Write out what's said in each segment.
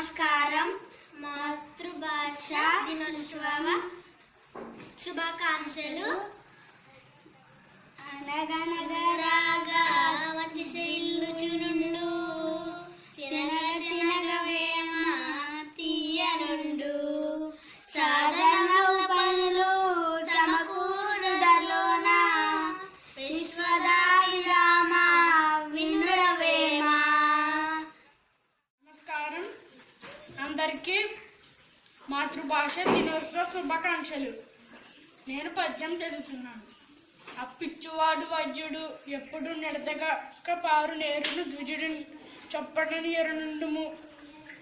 నమస్కారం. మాతృభాష దినోత్సవ శుభాకాంక్షలు. అందరికీ మాతృభాష దినోత్సవ శుభాకాంక్షలు. నేను పద్యం చదువుతున్నాను. అప్పిచ్చువాడు వైద్యుడు ఎప్పుడు నెడతగక పారు నేరును ద్విజుడు చొప్పడని ఎరునుండుము.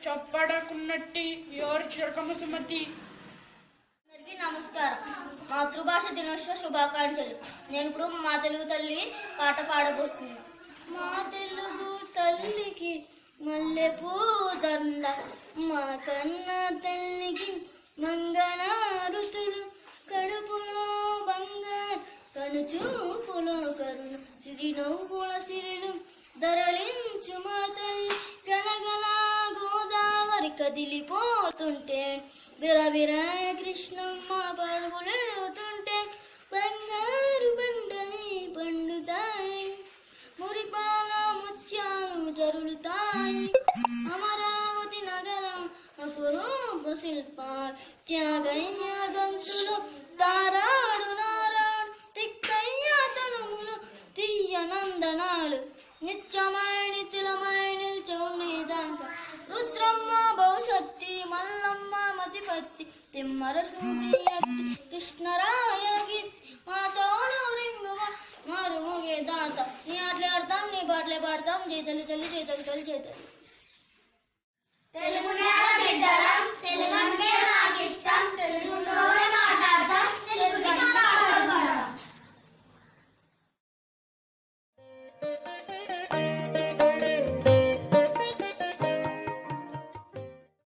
చొప్పడకున్నట్టి ఎవరు చురకము సుమతి. అందరికీ నమస్కారం. మాతృభాష దినోత్సవ శుభాకాంక్షలు. నేను ఇప్పుడు మా తెలుగు తల్లి పాట పాడబోతున్నా. మా తెలుగు తల్లికి మల్లె పూదండ మా కన్న తల్లికి మంగళారుతులు కడుపులో బంగారు కనుచూపులో కరుణ. సిరి నవ్వుల సిరిలు ధరలించు మా తల్లి. గనగన గోదావరి కదిలిపోతుంటే బిరబిర కృష్ణమ్మ అమరావతి నగరం అపురూప శిల్పాలు త్యాగయ్య గంతులు తారాడు నారాడు తిక్కయ్య తనుములు నందనాలు. నిత్యమైని తిలమైని చౌనిదాంక రుద్రమ్మ భవిష్యత్తి మల్లమ్మ మతిపత్తి తిమ్మర సూతి కృష్ణరాయ గీతి. మా చోడు రింగు మారు ముగే దాత. నీ ఆటలే ఆడతాం నీ పాటలే పాడతాం చేతలు తల్లి చేతలు తల్లి చేతలు తెలుగునేల బిడ్డలం తెలుగు